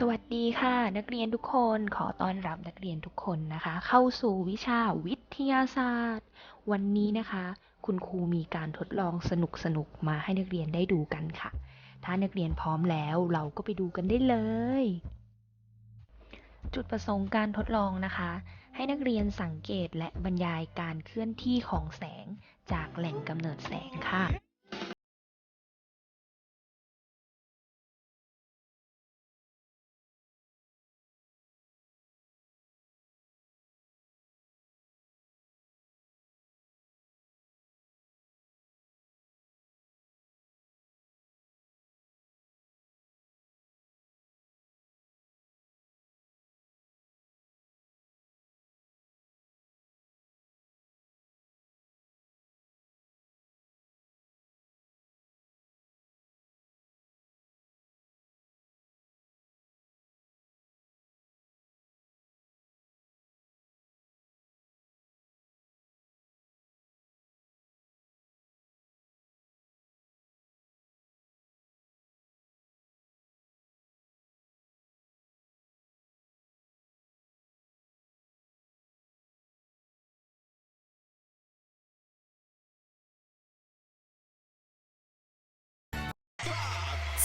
สวัสดีค่ะ นักเรียนทุกคนขอต้อนรับนักเรียนทุกคนนะคะ เข้าสู่วิชาวิทยาศาสตร์ วันนี้นะคะ คุณครูมีการทดลองสนุกๆมาให้นักเรียนได้ดูกันค่ะ ถ้านักเรียนพร้อมแล้วเราก็ไปดูกันได้เลย จุดประสงค์การทดลองนะคะ ให้นักเรียนสังเกตและบรรยายการเคลื่อนที่ของแสงจากแหล่งกำเนิดแสงค่ะ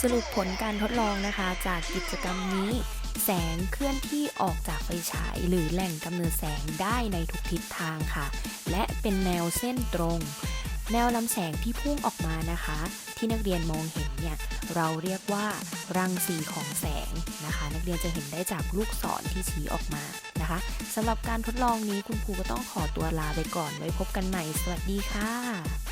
สรุปผลการทดลองนะคะจากกิจกรรมนี้ แสงเคลื่อนที่ออกจากไฟฉาย หรือแหล่งกำเนิดแสงได้ในทุกทิศทางค่ะ และเป็นแนวเส้นตรง แนวลำแสงที่พุ่งออกมานะคะ ที่นักเรียนมองเห็นเนี่ยเราเรียกว่ารังสีของแสงนะคะ นักเรียนจะเห็นได้จากลูกศรที่ชี้ออกมานะคะสำหรับการทดลองนี้คุณครูก็ต้องขอตัวลาไปก่อนไว้พบกันใหม่ สวัสดีค่ะ